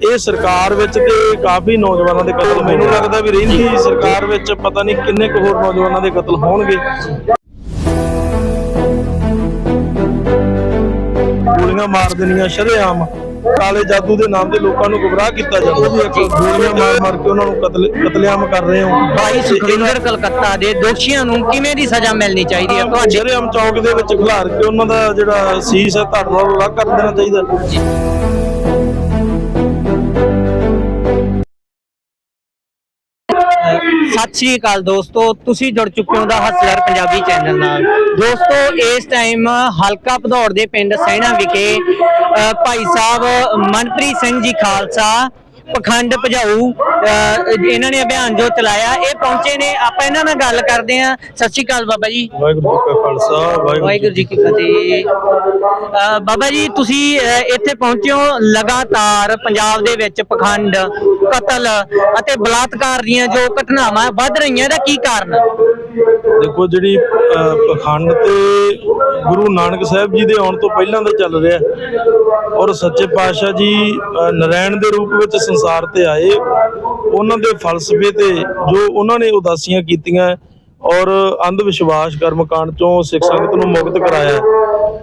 ਇਹ ਸਰਕਾਰ ਵਿੱਚ ਤੇ ਕਾਫੀ ਨੌਜਵਾਨਾਂ ਦੇ ਕਤਲ ਮੈਨੂੰ ਲੱਗਦਾ ਵੀ ਰਹਿੰਦੀ ਸਰਕਾਰ ਵਿੱਚ ਪਤਾ ਨਹੀਂ ਕਿੰਨੇ ਕੁ ਹੋਰ ਨੌਜਵਾਨਾਂ ਦੇ ਕਤਲ ਹੋਣਗੇ। ਗੋਲੀਆਂ ਮਾਰ ਦੇਣੀਆਂ ਸ਼ਰੇਆਮ। ਕਾਲੇ ਜਾਦੂ ਦੇ ਨਾਮ ਤੇ ਲੋਕਾਂ ਨੂੰ ਗੁੰਮਰਾਹ ਕੀਤਾ ਜਾਂਦਾ। ਉਹ ਵੀ ਇੱਕ ਗੋਲੀਆਂ ਮਾਰ ਮਾਰ ਕੇ ਉਹਨਾਂ ਨੂੰ ਕਤਲ ਕਤਲੇਆਮ ਕਰ ਰਹੇ ਹੋ। ਭਾਈ ਸੁਖਵਿੰਦਰ ਕਲਕੱਤਾ ਦੇ ਦੋਸ਼ੀਆਂ ਨੂੰ ਕਿਵੇਂ ਦੀ ਸਜ਼ਾ ਮਿਲਣੀ ਚਾਹੀਦੀ ਹੈ? ਤੁਹਾਡੇ ਸ਼ਰੇਆਮ ਚੌਕ ਦੇ ਵਿੱਚ ਖਿਲਾਰ ਕੇ ਉਹਨਾਂ ਦਾ ਜਿਹੜਾ ਸੀਸ ਹੈ ਧੜ ਨਾਲ ਅਲੱਗ ਕਰ ਦੇਣਾ ਚਾਹੀਦਾ। ਸਤਿ ਸ਼੍ਰੀ ਅਕਾਲ ਦੋਸਤੋ ਤੁਸੀਂ ਜੁੜ ਚੁੱਕੇ ਹੋ ਦਾ ਹਸਲਰ ਪੰਜਾਬੀ ਚੈਨਲ ਨਾਲ। ਦੋਸਤੋ ਇਸ ਟਾਈਮ ਹਲਕਾ ਭਦੌੜ ਦੇ ਪਿੰਡ ਸੈਣਾ ਵਿਖੇ ਅ, ਭਾਈ ਸਾਹਿਬ ਮਨਪ੍ਰੀਤ ਸਿੰਘ ਜੀ ਖਾਲਸਾ ਪਖੰਡ ਭਜਾਊ ਇਹਨਾਂ ਨੇ ਅਭਿਆਨ ਜੋ ਚਲਾਇਆ ਇਹ ਪਹੁੰਚੇ ਨੇ। ਆਪਾਂ ਇਹਨਾਂ ਨਾਲ ਗੱਲ ਕਰਦੇ ਹਾਂ। ਸਤਿ ਸ਼੍ਰੀ ਅਕਾਲ ਬਾਬਾ ਜੀ। ਵਾਹਿਗੁਰੂ ਜੀ ਕਾ ਖਾਲਸਾ ਵਾਹਿਗੁਰੂ ਜੀ ਕੀ ਫਤਿਹ। ਬਾਬਾ ਜੀ ਤੁਸੀਂ ਇੱਥੇ ਪਹੁੰਚੇ ਹੋ ਲਗਾਤਾਰ ਪੰਜਾਬ ਦੇ ਵਿੱਚ ਪਖੰਡ ਕਤਲ ਅਤੇ ਬਲਾਤਕਾਰ ਦੀਆਂ ਜੋ ਘਟਨਾਵਾਂ ਵੱਧ ਰਹੀਆਂ ਇਹਦਾ ਕੀ ਕਾਰਨ? ਦੇਖੋ ਜਿਹੜੀ ਅਹ, ਪਖੰਡ ਤੇ ਗੁਰੂ ਨਾਨਕ ਸਾਹਿਬ ਜੀ ਦੇ ਆਉਣ ਤੋਂ ਪਹਿਲਾਂ ਦਾ ਚੱਲ ਰਿਹਾ ਔਰ ਸੱਚੇ ਪਾਤਸ਼ਾਹ ਜੀ ਨਰਾਇਣ ਦੇ ਰੂਪ ਵਿੱਚ ਸੰਸਾਰ ਤੇ ਆਏ ਉਹਨਾਂ ਦੇ ਫਲਸਫੇ ਤੇ ਜੋ ਉਹਨਾਂ ਨੇ ਉਦਾਸੀਆਂ ਕੀਤੀਆਂ ਔਰ ਅੰਧ ਵਿਸ਼ਵਾਸ ਕਰਮਕਾਂਡ ਚੋਂ ਸਿੱਖ ਸੰਗਤ ਨੂੰ ਮੁਕਤ ਕਰਾਇਆ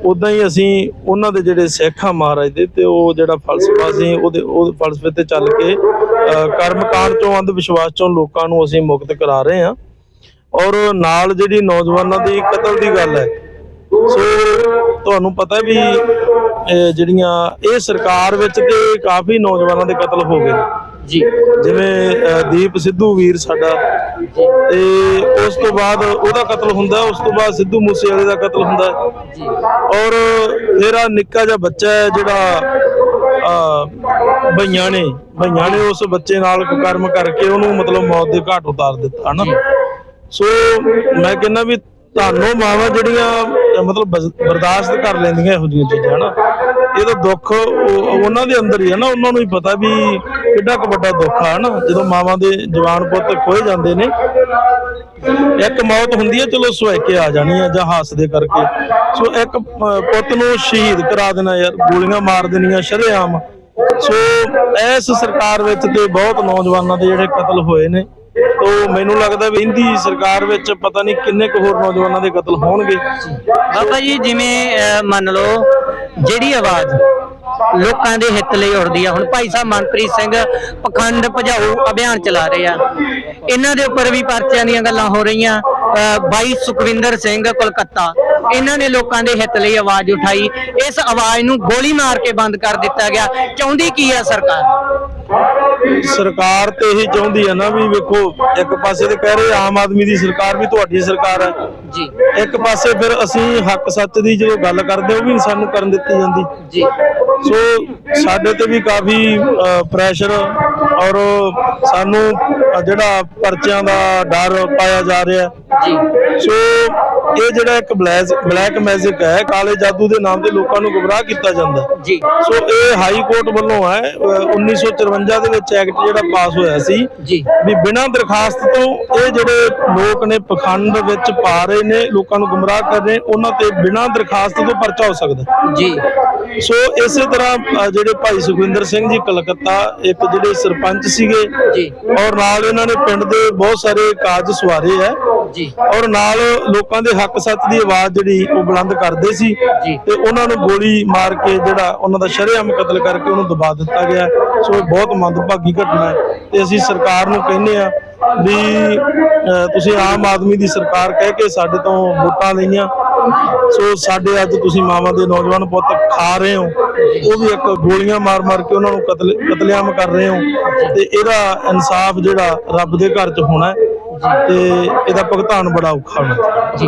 ਉਦਾਂ ਹੀ ਅਸੀਂ ਉਹਨਾਂ ਦੇ ਜਿਹੜੇ ਸਿੱਖ ਆ ਮਹਾਰਾਜ ਦੇ ਤੇ ਉਹ ਜਿਹੜਾ ਫਲਸਫਾ ਸੀ ਉਹਦੇ ਉਹ ਫਲਸਫੇ ਤੇ ਚੱਲ ਕੇ ਅਹ, ਕਰਮਕਾਂਡ ਚੋਂ ਅੰਧ ਵਿਸ਼ਵਾਸ ਚੋਂ ਲੋਕਾਂ ਨੂੰ ਅਸੀਂ ਮੁਕਤ ਕਰਾ ਰਹੇ ਹਾਂ। ਔਰ ਨਾਲ ਜਿਹੜੀ ਨੌਜਵਾਨਾਂ ਦੀ ਕਤਲ ਦੀ ਗੱਲ ਹੈ। ਸੋ ਤੁਹਾਨੂੰ ਪਤਾ ਵੀ ਜਿਹੜੀਆਂ ਇਹ ਸਰਕਾਰ ਵਿੱਚ ਤੇ ਕਾਫੀ ਨੌਜਵਾਨਾਂ ਦੇ ਕਤਲ ਹੋ ਗਏ। ਜੀ। ਜਿਵੇਂ ਦੀਪ ਸਿੱਧੂ ਵੀਰ ਸਾਡਾ ਤੇ ਉਸ ਤੋਂ ਬਾਅਦ ਉਹਦਾ ਕਤਲ ਹੁੰਦਾ ਉਸ ਤੋਂ ਬਾਅਦ ਸਿੱਧੂ ਮੂਸੇਵਾਲੇ ਦਾ ਕਤਲ ਹੁੰਦਾ। ਜੀ। ਔਰ ਫਿਰ ਆ ਨਿੱਕਾ ਜਿਹਾ ਬੱਚਾ ਹੈ ਜਿਹੜਾ ਭਈਆਂ ਨੇ ਭਈਆਂ ਨੇ ਉਸ ਬੱਚੇ ਨਾਲ ਕੁਕਰਮ ਕਰਕੇ ਉਹਨੂੰ ਮਤਲਬ ਮੌਤ ਦੇ ਘਾਟ ਉਤਾਰ ਦਿੱਤਾ ਹਨਾ? ਸੋ ਮੈਂ ਕਹਿੰਦਾ ਵੀ ਤੁਹਾਨੂੰ ਮਾਵਾਂ ਜਿਹੜੀਆਂ, ਮਤਲਬ ਬਰਦਾਸ਼ਤ ਕਰ ਲੈਂਦੀਆਂ ਇਹੋ ਜਿਹੀਆਂ ਚੀਜ਼ਾਂ, ਹਨਾ? ਇਹਦਾ ਦੁੱਖ ਉਹਨਾਂ ਦੇ ਅੰਦਰ ਹੀ ਹੈ ਨਾ, ਉਹਨਾਂ ਨੂੰ ਹੀ ਪਤਾ ਵੀ ਕਿੱਡਾ ਕੁ ਵੱਡਾ ਦੁੱਖ ਆ, ਹਨਾ? ਜਦੋਂ ਮਾਵਾਂ ਦੇ ਜਵਾਨ ਪੁੱਤ ਖੋਏ ਜਾਂਦੇ ਨੇ, ਇੱਕ ਮੌਤ ਹੁੰਦੀ ਹੈ ਚਲੋ ਸੁਹੇਕੇ ਆ ਜਾਣੀ ਹੈ ਜਾਂ ਹਾਸਦੇ ਕਰਕੇ। ਸੋ ਇੱਕ ਪੁੱਤ ਨੂੰ ਸ਼ਹੀਦ ਕਰਾ ਦੇਣਾ ਯਾਰ, ਗੋਲੀਆਂ ਮਾਰ ਦੇਣੀਆਂ, ਸ਼ਰੇਆਮ। ਸੋ ਇਸ ਸਰਕਾਰ ਵਿੱਚ ਤੇ ਬਹੁਤ ਨੌਜਵਾਨਾਂ ਦੇ ਜਿਹੜੇ ਕਤਲ ਹੋਏ ਨੇ ਤੋ ਮੈਨੂੰ ਲੱਗਦਾ ਵੀ ਇੰਦੀ ਸਰਕਾਰ ਵਿੱਚ ਪਤਾ ਨਹੀਂ ਕਿੰਨੇ ਕੁ ਹੋਰ ਨੌਜਵਾਨਾਂ ਦੇ ਕਤਲ ਹੋਣਗੇ। ਬਾਬਾ ਜੀ, ਜਿਵੇਂ ਮੰਨ ਲਓ, ਜਿਹੜੀ ਆਵਾਜ਼ ਲੋਕਾਂ ਦੇ ਹਿੱਤ ਲਈ ਉੜਦੀ ਆ। ਹੁਣ ਭਾਈ ਸਾਹਿਬ ਮਨਪ੍ਰੀਤ ਸਿੰਘ ਪਖੰਡ ਭਜਾਊ ਅਭਿਆਨ ਚਲਾ ਰਹੇ ਆ। ਇਹਨਾਂ ਦੇ ਉੱਪਰ ਵੀ ਪਰਚਿਆਂ ਦੀਆਂ ਗੱਲਾਂ ਹੋ ਰਹੀਆਂ। ਬਾਈ ਸੁਖਵਿੰਦਰ ਸਿੰਘ ਕੋਲਕਾਤਾ, ਇਹਨਾਂ ਨੇ ਲੋਕਾਂ ਦੇ ਹਿੱਤ ਲਈ ਆਵਾਜ਼ ਉਠਾਈ। ਇਸ ਆਵਾਜ਼ ਨੂੰ ਗੋਲੀ ਮਾਰ ਕੇ ਬੰਦ ਕਰ ਦਿੱਤਾ ਗਿਆ। ਚਾਹੁੰਦੀ ਕੀ ਆ ਸਰਕਾਰ? ਸਰਕਾਰ ਤੇ ਇਹ ਚਾਹੁੰਦੀ ਹੈ ਨਾ ਵੀ ਵੇਖੋ ਇੱਕ ਪਾਸੇ ਤੇ ਕਹਿ ਰਹੇ ਆਮ ਆਦਮੀ ਦੀ ਸਰਕਾਰ ਵੀ ਤੁਹਾਡੀ ਸਰਕਾਰ ਹੈ। ਜੀ। ਇੱਕ ਪਾਸੇ ਫਿਰ ਅਸੀਂ ਹੱਕ ਸੱਚ ਦੀ ਜਦੋਂ ਗੱਲ ਕਰਦੇ ਉਹ ਵੀ ਸਾਨੂੰ ਕਰਨ ਦਿੱਤੀ ਜਾਂਦੀ। ਜੀ। ਸੋ ਸਾਡੇ ਤੇ ਵੀ ਕਾਫੀ ਪ੍ਰੈਸ਼ਰ ਔਰ ਸਾਨੂੰ ਜਿਹੜਾ ਪਰਚਿਆਂ ਦਾ ਡਰ ਪਾਇਆ ਜਾ ਰਿਹਾ ਜੀ। ਸੋ ਇਹ ਜਿਹੜਾ ਇੱਕ ਬਲੈਕ ਮੈਜਿਕ ਹੈ ਕਾਲੇ ਜਾਦੂ ਦੇ ਨਾਮ ਤੇ ਲੋਕਾਂ ਨੂੰ ਗੁੰਮਰਾਹ ਕੀਤਾ ਜਾਂਦਾ। ਜੀ। ਸੋ ਇਹ ਹਾਈ ਕੋਰਟ ਵੱਲੋਂ ਹੈ ਅ, 1954 ਦੇ ਵਿੱਚ ਐਕਟ ਜਿਹੜਾ ਪਾਸ ਹੋਇਆ ਸੀ। ਜੀ। ਵੀ ਬਿਨਾਂ ਦਰਖਾਸਤ ਤੋਂ ਇਹ ਜਿਹੜੇ ਲੋਕ ਨੇ ਪਖੰਡ ਵਿੱਚ ਪਾ ਰਹੇ ਨੇ ਲੋਕਾਂ ਨੂੰ ਗੁੰਮਰਾਹ ਕਰ ਰਹੇ ਉਹਨਾਂ ਤੇ ਬਿਨਾਂ ਦਰਖਾਸਤ ਤੋਂ ਪਰਚਾ ਹੋ ਸਕਦਾ। ਜੀ। ਸੋ ਇਸੇ ਤਰ੍ਹਾਂ ਜਿਹੜੇ ਭਾਈ ਸੁਖਵਿੰਦਰ ਸਿੰਘ ਜੀ ਕਲਕੱਤਾ ਇੱਕ ਜਿਹੜੇ ਸਰਪੰਚ ਸੀਗੇ ਜੀ। ਔਰ ਨਾਲ ਇਹਨਾਂ ਨੇ ਪਿੰਡ ਦੇ ਬਹੁਤ ਸਾਰੇ ਕਾਜ ਸਵਾਰੇ ਹੈ। ਜੀ। ਔਰ ਨਾਲ ਲੋਕਾਂ ਦੇ ਹੱਕ ਸੱਚ ਦੀ ਆਵਾਜ਼ ਜਿਹੜੀ ਉਹ ਬੁਲੰਦ ਕਰਦੇ ਸੀ। ਤੇ ਉਹਨਾਂ ਨੂੰ ਗੋਲੀ ਮਾਰ ਕੇ ਜਿਹੜਾ ਉਹਨਾਂ ਦਾ ਸ਼ਰੇਆਮ ਕਤਲ ਕਰਕੇ ਉਹਨੂੰ ਦਬਾ ਦਿੱਤਾ ਗਿਆ ਸੋ ਇਹ ਬਹੁਤ ਮੰਦਭਾਗੀ ਘਟਨਾ ਹੈ। ਤੇ ਅਸੀਂ ਸਰਕਾਰ ਨੂੰ ਕਹਿੰਦੇ ਆ ਵੀ ਤੁਸੀਂ ਆਮ ਆਦਮੀ ਦੀ ਸਰਕਾਰ ਕਹਿ ਕੇ ਸਾਡੇ ਤੋਂ ਵੋਟਾਂ ਲਈਆਂ। ਸੋ ਸਾਡੇ ਅੱਜ ਤੁਸੀਂ ਮਾਵਾਂ ਦੇ ਨੌਜਵਾਨ ਪੁੱਤ ਖਾ ਰਹੇ ਹੋ ਉਹ ਵੀ ਇੱਕ ਗੋਲੀਆਂ ਮਾਰ ਮਾਰ ਕੇ ਉਹਨਾਂ ਨੂੰ ਕਤਲ ਕਤਲੇਆਮ ਕਰ ਰਹੇ ਹੋ ਤੇ ਇਹਦਾ ਇਨਸਾਫ ਜਿਹੜਾ ਰੱਬ ਦੇ ਘਰ 'ਚ ਹੋਣਾ ਹੈ ਤੇ ਇਹਦਾ ਭੁਗਤਾਨ ਬੜਾ ਔਖਾ ਹੋਣਾ ਜੀ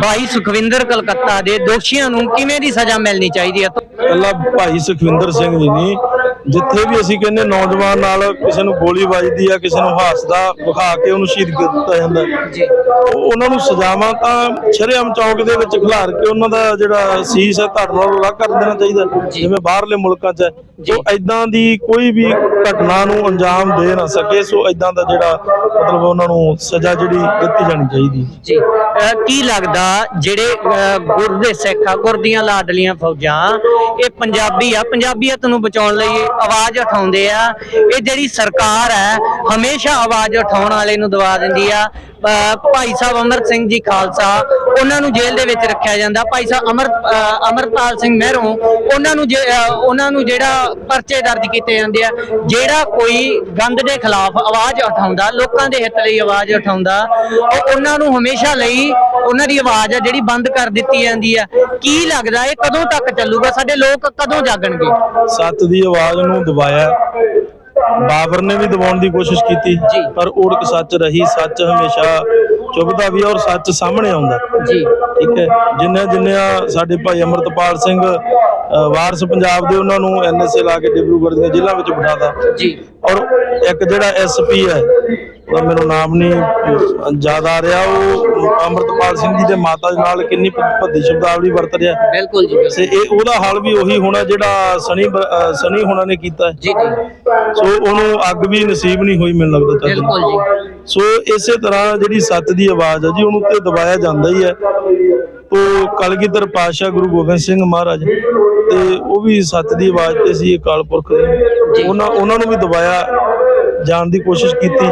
ਭਾਈ ਸੁਖਵਿੰਦਰ ਕਲਕੱਤਾ ਦੇ ਦੋਸ਼ੀਆਂ ਨੂੰ ਕਿਵੇਂ ਦੀ ਸਜ਼ਾ ਮਿਲਣੀ ਚਾਹੀਦੀ ਹੈ? ਕੱਲਾ ਭਾਈ ਸੁਖਵਿੰਦਰ ਸਿੰਘ ਜੀ ਨਹੀਂ ਜਿੱਥੇ ਵੀ ਅਸੀਂ ਕਹਿੰਦੇ ਨੌਜਵਾਨ ਨਾਲ ਕਿਸੇ ਨੂੰ ਗੋਲੀ ਵੱਜਦੀ ਆ ਕਿਸੇ ਨੂੰ ਹਾਸਦਾ ਵਿਖਾ ਕੇ ਉਹਨੂੰ ਸ਼ਹੀਦ ਕਰ ਦਿੱਤਾ ਜਾਂਦਾ ਜੀ। ਉਹ- ਉਹਨਾਂ ਨੂੰ ਸਜ਼ਾਵਾਂ ਤਾਂ ਸ਼ਰੇਆਮ ਚੌਕ ਦੇ ਵਿੱਚ ਖਿਲਾਰ ਕੇ ਉਹਨਾਂ ਦਾ ਜਿਹੜਾ ਸੀਸ ਹੈ ਧੜ ਨਾਲ ਅਲੱਗ ਕਰ ਦੇਣਾ ਚਾਹੀਦਾ ਜਿਵੇਂ ਬਾਹਰਲੇ ਮੁਲਕਾਂ 'ਚ ਸੋ ਐਦਾਂ ਦੀ ਕੋਈ ਵੀ ਘਟਨਾ ਨੂੰ ਅੰਜਾਮ ਦੇ ਨਾ ਸਕੇ ਸੋ ਐਦਾਂ ਦਾ ਜਿਹੜਾ ਮਤਲਬ ਉਹਨਾਂ ਨੂੰ ਸਜ਼ਾ ਜਿਹੜੀ ਦਿੱਤੀ ਜਾਣੀ ਚਾਹੀਦੀ ਜੀ। ਕੀ ਲੱਗਦਾ ਜਿਹੜੇ ਅ, ਗੁਰ ਦੇ ਸਿੱਖ ਆ ਗੁਰ ਦੀਆਂ ਲਾਡਲੀਆਂ ਫੌਜਾਂ ਇਹ ਪੰਜਾਬੀ ਆ ਪੰਜਾਬੀਅਤ ਨੂੰ ਬਚਾਉਣ ਲਈ ਆਵਾਜ਼ ਉਠਾਉਂਦੇ ਆ। ਇਹ ਜਿਹੜੀ ਸਰਕਾਰ ਹੈ, ਹਮੇਸ਼ਾ ਆਵਾਜ਼ ਉਠਾਉਣ ਵਾਲੇ ਨੂੰ ਦਬਾ ਦਿੰਦੀ ਆ। ਭਾਈ ਸਾਹਿਬ ਅਮਰਤ ਸਿੰਘ ਜੀ ਖਾਲਸਾ ਉਹਨਾਂ ਨੂੰ ਜੇਲ੍ਹ ਦੇ ਵਿੱਚ ਰੱਖਿਆ ਜਾਂਦਾ। ਭਾਈ ਸਾਹਿਬ ਅਮਰ ਅਮਰਪਾਲ ਸਿੰਘ ਮਹਿਰੋਂ ਉਹਨਾਂ ਨੂੰ ਉਹਨਾਂ ਨੂੰ ਜਿਹੜਾ ਪਰਚੇ ਦਰਜ ਕੀਤੇ ਜਾਂਦੇ ਆ ਜਿਹੜਾ ਕੋਈ ਗੰਦ ਦੇ ਖਿਲਾਫ ਆਵਾਜ਼ ਉਠਾਉਂਦਾ ਲੋਕਾਂ ਦੇ ਹਿੱਤ ਲਈ ਆਵਾਜ਼ ਉਠਾਉਂਦਾ ਉਹ ਉਹਨਾਂ ਨੂੰ ਹਮੇਸ਼ਾ ਲਈ ਉਹਨਾਂ ਦੀ ਆਵਾਜ਼ ਆ ਜਿਹੜੀ ਬੰਦ ਕਰ ਦਿੱਤੀ ਜਾਂਦੀ ਆ। ਕੀ ਲੱਗਦਾ ਇਹ ਕਦੋਂ ਤੱਕ ਚੱਲੂਗਾ? ਸਾਡੇ ਲੋਕ ਕਦੋਂ ਜਾਗਣਗੇ? ਸੱਤ ਦੀ ਆਵਾਜ਼ ਨੂੰ ਦਬਾਇਆ। ਬਾਬਰ ਨੇ ਵੀ ਦਬਾਉਣ ਦੀ ਕੋਸ਼ਿਸ਼ ਕੀਤੀ। ਪਰ ਓੜਕ ਸੱਚ ਰਹੀ। ਸੱਚ ਹਮੇਸ਼ਾ ਚੁੱਭਦਾ ਵੀ ਔਰ ਸੱਚ ਸਾਹਮਣੇ ਆਉਂਦਾ। ਜੀ। ਠੀਕ ਹੈ। ਜਿੰਨੇ ਜਿੰਨੇ ਸਾਡੇ ਭਾਈ ਅਮਰਤਪਾਲ ਸਿੰਘ ਵਾਰਸ ਪੰਜਾਬ ਦੇ ਉਹਨਾਂ ਨੂੰ ਐਨਐਸਏ ਲਾ ਕੇ ਡਿਬਰੂਗੜ੍ਹ ਦੀਆਂ ਜੇਲ੍ਹਾਂ ਵਿੱਚ ਬਿਠਾਤਾ। ਜੀ। ਔਰ ਇੱਕ ਜਿਹੜਾ ਐਸਪੀ ਹੈ ਉਹਦਾ ਮੈਨੂੰ ਨਾਮ ਨਹੀਂ ਯਾਦ ਆ ਰਿਹਾ। ਉਹ ਅਮਰਤਪਾਲ ਸਿੰਘ ਜੀ ਦੇ ਮਾਤਾ ਦੇ ਨਾਲ ਕਿੰਨੀ ਭੱਦੀ ਸ਼ਬਦਾਵਲੀ ਵਰਤ ਰਿਹਾ। ਬਿਲਕੁਲ ਜੀ ਤੇ ਇਹ ਉਹਦਾ ਹਾਲ ਵੀ ਉਹੀ ਹੋਣਾ ਜਿਹੜਾ ਅ, ਸਨੀ ਹੋਣਾ ਨੇ ਕੀਤਾ। ਜੀ ਜੀ। ਸੋ ਉਹਨੂੰ ਅੱਗ ਵੀ ਨਸੀਬ ਨਹੀਂ ਹੋਈ ਮੈਨੂੰ ਲੱਗਦਾ। ਬਿਲਕੁਲ ਜੀ। ਸੋ ਇਸੇ ਤਰ੍ਹਾਂ ਜਿਹੜੀ ਸੱਤ ਦੀ ਆਵਾਜ਼ ਹੈ ਜੀ ਉਹਨੂੰ ਤੇ ਦਬਾਇਆ ਜਾਂਦਾ ਹੀ ਹੈ ਤੋ ਕਲਗੀਧਰ ਪਾਤਸ਼ਾਹ ਗੁਰੂ ਗੋਬਿੰਦ ਸਿੰਘ ਮਹਾਰਾਜ ਤੇ ਉਹ ਵੀ ਸੱਤ ਦੀ ਆਵਾਜ਼ ਤੇ ਸੀ ਅਕਾਲ ਪੁਰਖ ਦੇ। ਉਹਨਾਂ ਉਹਨਾਂ ਨੂੰ ਵੀ ਦਬਾਇਆ ਜਾਣ ਦੀ ਕੋਸ਼ਿਸ਼ ਕੀਤੀ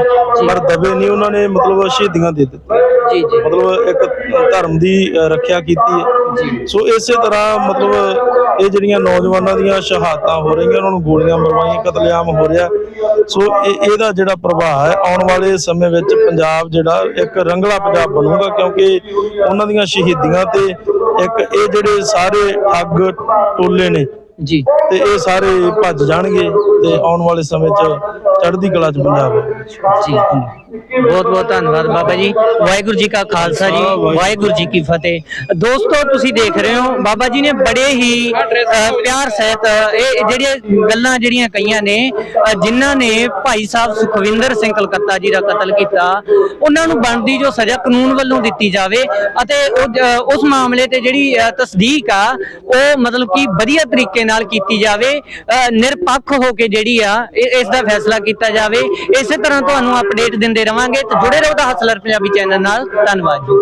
ਪਰ ਦਬੇ ਨਹੀਂ ਉਹਨਾਂ ਨੇ ਮਤਲਬ ਸ਼ਹੀਦੀਆਂ ਦੇ ਦਿੱਤੀਆਂ। ਜੀ ਜੀ। ਮਤਲਬ ਇੱਕ ਧਰਮ ਦੀ ਰੱਖਿਆ ਕੀਤੀ ਹੈ। ਸੋ ਇਸੇ ਤਰ੍ਹਾਂ ਮਤਲਬ ਇਹ ਜਿਹੜੀਆਂ ਨੌਜਵਾਨਾਂ ਦੀਆਂ ਸ਼ਹਾਦਤਾਂ ਹੋ ਰਹੀਆਂ ਉਹਨਾਂ ਨੂੰ ਗੋਲੀਆਂ ਮਰਵਾਈਆਂ ਕਤਲੇਆਮ ਹੋ ਰਿਹਾ। ਸੋ ਇਹ ਇਹਦਾ ਜਿਹੜਾ ਪ੍ਰਭਾਵ ਹੈ ਆਉਣ ਵਾਲੇ ਸਮੇਂ ਵਿੱਚ ਪੰਜਾਬ ਜਿਹੜਾ ਇੱਕ ਰੰਗਲਾ ਪੰਜਾਬ ਬਣੂਗਾ ਕਿਉਂਕਿ ਉਹਨਾਂ ਦੀਆਂ ਸ਼ਹੀਦੀਆਂ ਤੇ ਇੱਕ ਇਹ ਜਿਹੜੇ ਸਾਰੇ ਠੱਗ ਟੋਲੇ ਨੇ ਜੀ। ਤੇ ਇਹ ਸਾਰੇ ਭੱਜ ਜਾਣਗੇ। ਤੇ ਆਉਣ ਵਾਲੇ ਸਮੇਂ 'ਚ ਚੜ੍ਹਦੀ ਕਲਾ 'ਚ ਪੰਜਾਬ ਹੈ ਜੀ। ਬਹੁਤ ਬਹੁਤ ਧੰਨਵਾਦ ਬਾਬਾ ਜੀ। ਵਾਹਿਗੁਰੂ ਜੀ ਕਾ ਖਾਲਸਾ ਜੀ। ਵਾਹਿਗੁਰੂ ਜੀ ਕੀ ਫਤਿਹ। ਦੋਸਤੋ ਤੁਸੀਂ ਦੇਖ ਰਹੇ ਹੋ ਬਾਬਾ ਜੀ ਨੇ ਬੜੇ ਹੀ ਅ, ਪਿਆਰ ਸਹਿਤ ਇਹ ਜਿਹੜੀਆਂ ਗੱਲਾਂ ਜਿਹੜੀਆਂ ਕਹੀਆਂ ਨੇ ਅ, ਜਿਨ੍ਹਾਂ ਨੇ ਭਾਈ ਸਾਹਿਬ ਸੁਖਵਿੰਦਰ ਸਿੰਘ ਕਲਕੱਤਾ ਜੀ ਦਾ ਕਤਲ ਕੀਤਾ ਉਹਨਾਂ ਨੂੰ ਬਣਦੀ ਜੋ ਸਜ਼ਾ ਕਾਨੂੰਨ ਵੱਲੋਂ ਦਿੱਤੀ ਜਾਵੇ ਅਤੇ ਉਹ ਜ- ਉਸ ਮਾਮਲੇ ਤੇ ਜਿਹੜੀ ਅ, ਤਸਦੀਕ ਆ ਉਹ ਮਤਲਬ ਕਿ ਵਧੀਆ ਤਰੀਕੇ ਨਾਲ ਕੀਤੀ ਜਾਵੇ ਅ, ਨਿਰਪੱਖ ਹੋ ਕੇ ਜਿਹੜੀ ਆ ਇਹ- ਇਸ ਦਾ ਫੈਸਲਾ ਕੀਤਾ ਜਾਵੇ। ਇਸੇ ਤਰ੍ਹਾਂ ਤੁਹਾਨੂੰ ਅਪਡੇਟ ਦਿੰਦੇ ਰਵਾਂਗੇ ਤੇ ਜੁੜੇ ਰਹੋ ਦਾ ਹਸਲਰ ਪੰਜਾਬੀ ਚੈਨਲ ਨਾਲ। ਧੰਨਵਾਦ ਜੀ।